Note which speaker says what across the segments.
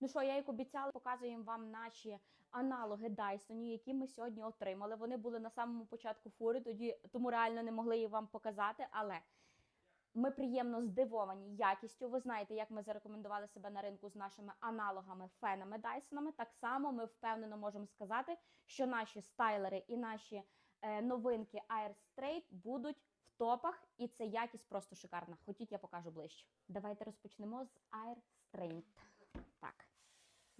Speaker 1: Ну що, я як обіцяла, показуємо вам наші аналоги Dyson, які ми сьогодні отримали. Вони були на самому початку фури, тоді тому реально не могли їх вам показати. Але ми приємно здивовані якістю. Ви знаєте, як ми зарекомендували себе на ринку з нашими аналогами фенами Дайсонами. Так само ми впевнено можемо сказати, що наші стайлери і наші е, новинки Air Straight будуть в топах, і це якість просто шикарна. Хотіть, я покажу ближче. Давайте розпочнемо з Air Straight.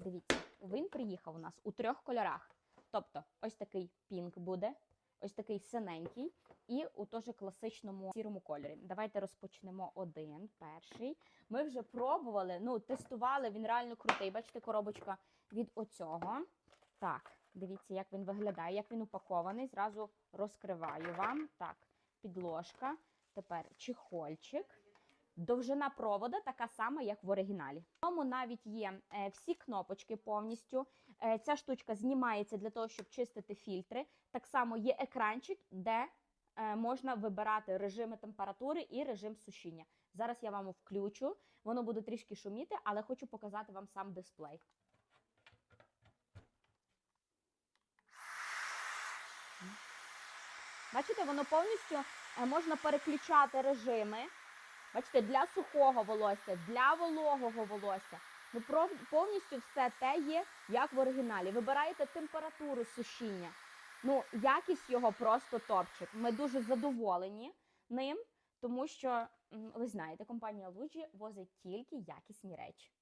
Speaker 1: Дивіться, він приїхав у нас у трьох кольорах. Тобто, ось такий пінк буде, ось такий синенький і у теж класичному сірому кольорі. Давайте розпочнемо один. Перший. Ми вже пробували, ну, тестували, він реально крутий. Бачите, коробочка від оцього. Так, дивіться, як він виглядає, як він упакований. Зразу розкриваю вам. Так, підложка. Тепер чехольчик. Довжина провода така сама, як в оригіналі. В тому навіть є е, всі кнопочки повністю. Е, ця штучка знімається для того, щоб чистити фільтри. Так само є екранчик, де е, можна вибирати режими температури і режим сушіння. Зараз я вам включу. Воно буде трішки шуміти, але хочу показати вам сам дисплей. Бачите, воно повністю можна переключати режими. Бачите, для сухого волосся, для вологого волосся. Ну, повністю все те є, як в оригіналі. Вибираєте температуру сушіння. Ну, якість його просто топчик. Ми дуже задоволені ним, тому що ви знаєте, компанія Луджі возить тільки якісні речі.